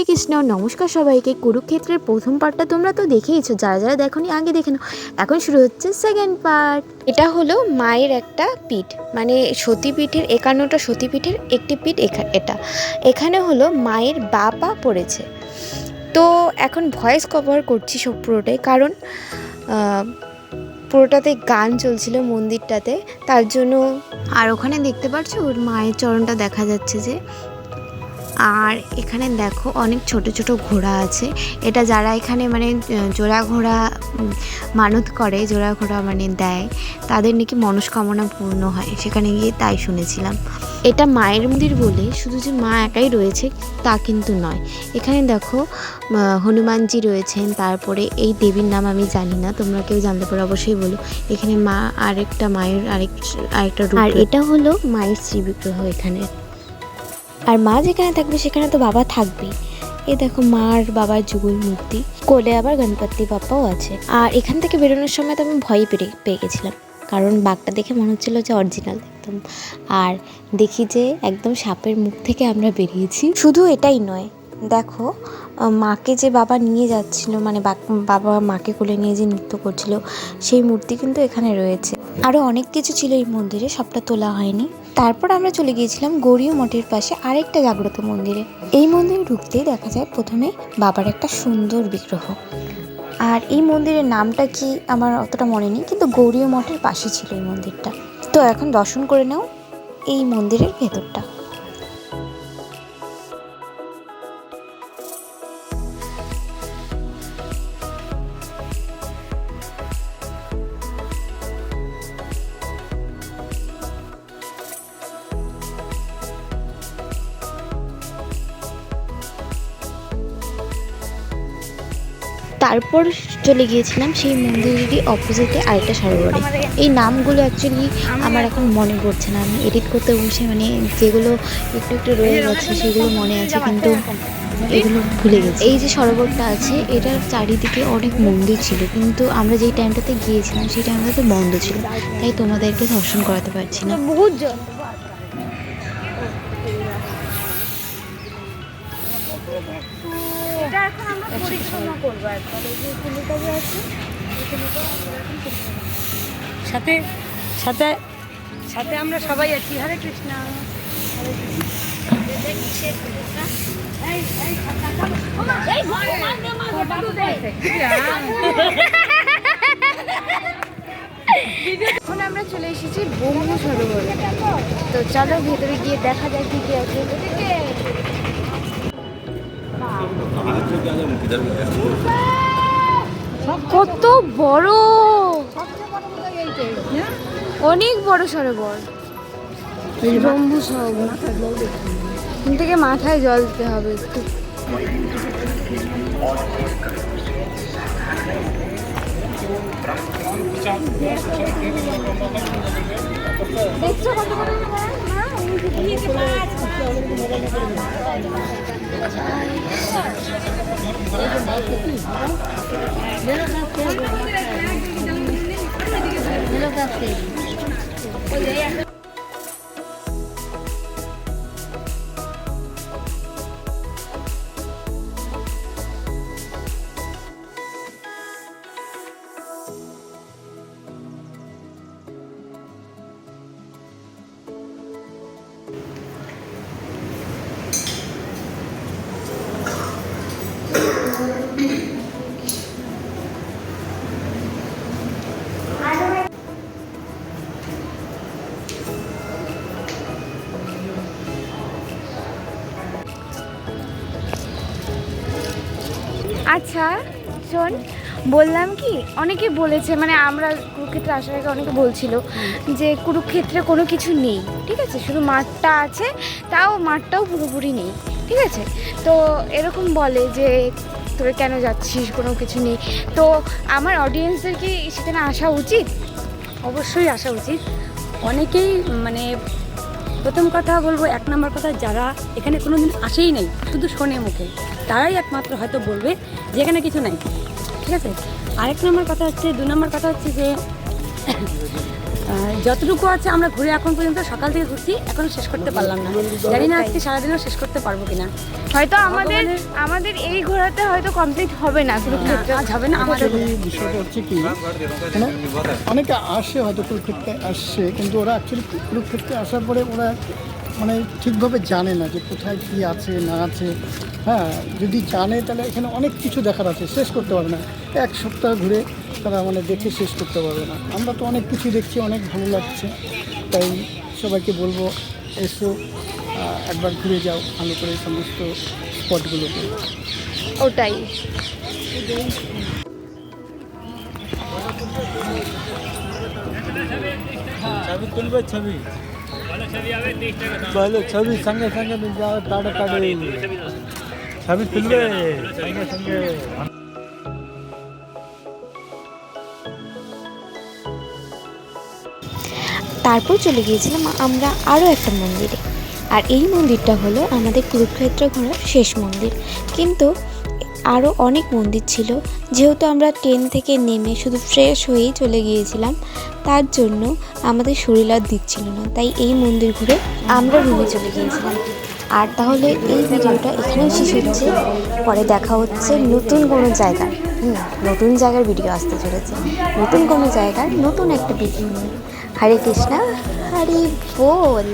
হরে কৃষ্ণ, নমস্কার সবাইকে। কুরুক্ষেত্রের প্রথম পার্টটা তোমরা তো দেখেইছো, যারা যারা দেখোনি আগে দেখে নাও। এখন শুরু হচ্ছে সেকেন্ড পার্ট এটা হলো মায়ের একটা পিঠ মানে সতীপীঠের একান্নটা সতীপীঠের একটি পিঠ এটা। এখানে হলো মায়ের বাপা পড়েছে। তো এখন ভয়েস কভার করছি সব পুরোটাই, কারণ পুরোটাতে গান চলছিল মন্দিরটাতে, তার জন্য আর ওখানে দেখতে পাচ্ছ ওর মায়ের চরণটা দেখা যাচ্ছে যে আর এখানে দেখো অনেক ছোট ছোট ঘোড়া আছে। এটা যারা এখানে মানে জোড়া ঘোড়া মানত করে জোড়া ঘোড়া মানে দেয় তাদের নাকি মনস্কামনা পূর্ণ হয়। সেখানে গিয়ে তাই শুনেছিলাম। এটা মায়ের মন্দির বলে শুধু যে মা একাই রয়েছে তা কিন্তু নয়। এখানে দেখো হনুমানজি রয়েছেন তারপরে এই দেবীর নাম আমি জানি না তোমরা কেউ জানতে পারো অবশ্যই বলো। এখানে মা আরেকটা মায়ের আরেক আরেকটা আর এটা হলো মায়ের শ্রী বিগ্রহ এখানে। আর মা যেখানে থাকবে, সেখানে তো বাবা থাকবেই। এ দেখো মা আর বাবার যুগল মূর্তি। কোলে আবার গণপতি বাপ্পাও আছে। আর এখান থেকে বেরোনোর সময় তো আমি ভয়ই পেরে, পেয়ে গেছিলাম। কারণ বাঘটা দেখে মনে হচ্ছিল যে অরিজিনাল একদম। আর দেখি যে একদম সাপের মুখ থেকে আমরা বেরিয়েছি। শুধু এটাই নয়, দেখো মাকে যে বাবা নিয়ে যাচ্ছিল মানে বাবা মাকে কোলে নিয়ে যে নৃত্য করছিল, সেই মূর্তি কিন্তু এখানে রয়েছে। আরও অনেক কিছু ছিল এই মন্দিরে, সবটা তোলা হয়নি। তারপর আমরা চলে গিয়েছিলাম গৌরীয় মঠের পাশে আরেকটা জাগ্রত মন্দিরে। এই মন্দিরে ঢুকতেই দেখা যায় প্রথমে বাবার একটা সুন্দর বিগ্রহ। আর এই মন্দিরের নামটা কি আমার অতটা মনে নেই, কিন্তু গৌরীয় মঠের পাশে ছিল এই মন্দিরটা। তো এখন দর্শন করে নাও এই মন্দিরের ভেতরটা। তারপর চলে গিয়েছিলাম সেই মন্দিরেরই অপোজিটে আরেকটা সরোবরে। এই নামগুলো অ্যাকচুয়ালি আমার এখন মনে পড়ছে না। আমি এডিট করতে বসে মানে যেগুলো একটু একটু রয়ে গেছে, সেগুলো মনে আছে, কিন্তু এগুলো ভুলে গেছি। এই যে সরোবরটা আছে, এটার চারিদিকে অনেক মন্দির ছিল, কিন্তু আমরা যেই টাইমটাতে গিয়েছিলাম, সেই টাইমটাতে বন্ধ ছিল। তাই তোমাদেরকে দর্শন করাতে পারছি না। এটা এখন আমরা পরিক্রমা করব একবার। এই যে কুলিটা যে আছে। সাথে সাথে সাথে আমরা সবাই আছি। হরে কৃষ্ণ। হরে এখন আমরা চলে এসেছি ব্রহ্ম সরোবরে তো চলো ভেতরে গিয়ে দেখা যায় কি কি আছে। কত বড়। অনেক বড় সরোবর ব্রহ্ম সরোবর এখান থেকে মাথায় জল দিতে হবে একটু। দেখছ কত বড় না আচ্ছা শোন, বললাম কি, অনেকে বলেছে মানে আমরা কুরুক্ষেত্রে আসার আগে অনেকে বলছিল যে কুরুক্ষেত্রে কোনো কিছু নেই, ঠিক আছে? শুধু মাঠটা আছে, তাও মাঠটাও পুরোপুরি নেই, ঠিক আছে? তো এরকম বলে যে তোরা কেন যাচ্ছিস, কোনো কিছু নেই। তো আমার অডিয়েন্সদের কি সেখানে আসা উচিত? অবশ্যই আসা উচিত। অনেকেই মানে প্রথম কথা বলব, এক নম্বর কথা, যারা এখানে কোনো দিন আসেই নাই, শুধু শোনে মুখে। তারাই একমাত্র হয়তো বলবে যে এখানে কিছু নাই। ঠিক আছে? আরেক নম্বর কথা হচ্ছে দু নম্বর কথা হচ্ছে যে যতটুকু আছে আমরা ঘুরে এখন পর্যন্ত সকাল থেকে ঘুরছি এখনও শেষ করতে পারলাম না। জানি না আজকে সারাদিনও শেষ করতে পারব কিনা। হয়তো আমাদের আমাদের এই ঘোরাতে হয়তো কমপ্লিট হবে না আজ হবে না আমাদের বিষয়টা হচ্ছে কি মানে অনেকে আসে হয়তো কুরুক্ষেত্রে আসছে কিন্তু ওরা অ্যাকচুয়ালি কুরুক্ষেত্রে আসার পরে ওরা মানে ঠিকভাবে জানে না যে কোথায় কী আছে না আছে। হ্যাঁ যদি জানে তাহলে এখানে অনেক কিছু দেখার আছে শেষ করতে পারবে না। এক সপ্তাহ ঘুরে তারা মানে দেখে শেষ করতে পারবে না। আমরা তো অনেক কিছু দেখছি অনেক ভালো লাগছে। তাই সবাইকে বলব এসো একবার ঘুরে যাও ভালো করে সমস্ত স্পটগুলোকে ওটাই। ছবি তুলবে ছবি? पहले छवि संगे संगे मिल जाओ टाड़े टाड़े छवि तुलबे संगे संगे তারপর চলে গিয়েছিলাম আমরা আরও একটা মন্দিরে আর এই মন্দিরটা হলো আমাদের কুরুক্ষেত্র ঘোরার শেষ মন্দির কিন্তু আরও অনেক মন্দির ছিল। যেহেতু আমরা ট্রেন থেকে নেমে শুধু ফ্রেশ হয়েই চলে গিয়েছিলাম, তার জন্য আমাদের শরীর আর দিচ্ছিল না। তাই এই মন্দির ঘুরে আমরা রুমে চলে গিয়েছিলাম। আর তাহলে এই ভিডিওটা এখানেই শেষ হচ্ছে। পরে দেখা হচ্ছে নতুন কোনো জায়গায়। হুম, নতুন জায়গার ভিডিও আসতে চলেছে। নতুন কোনো জায়গার নতুন একটা ভিডিও নিয়ে। হরে কৃষ্ণা, হরে বল।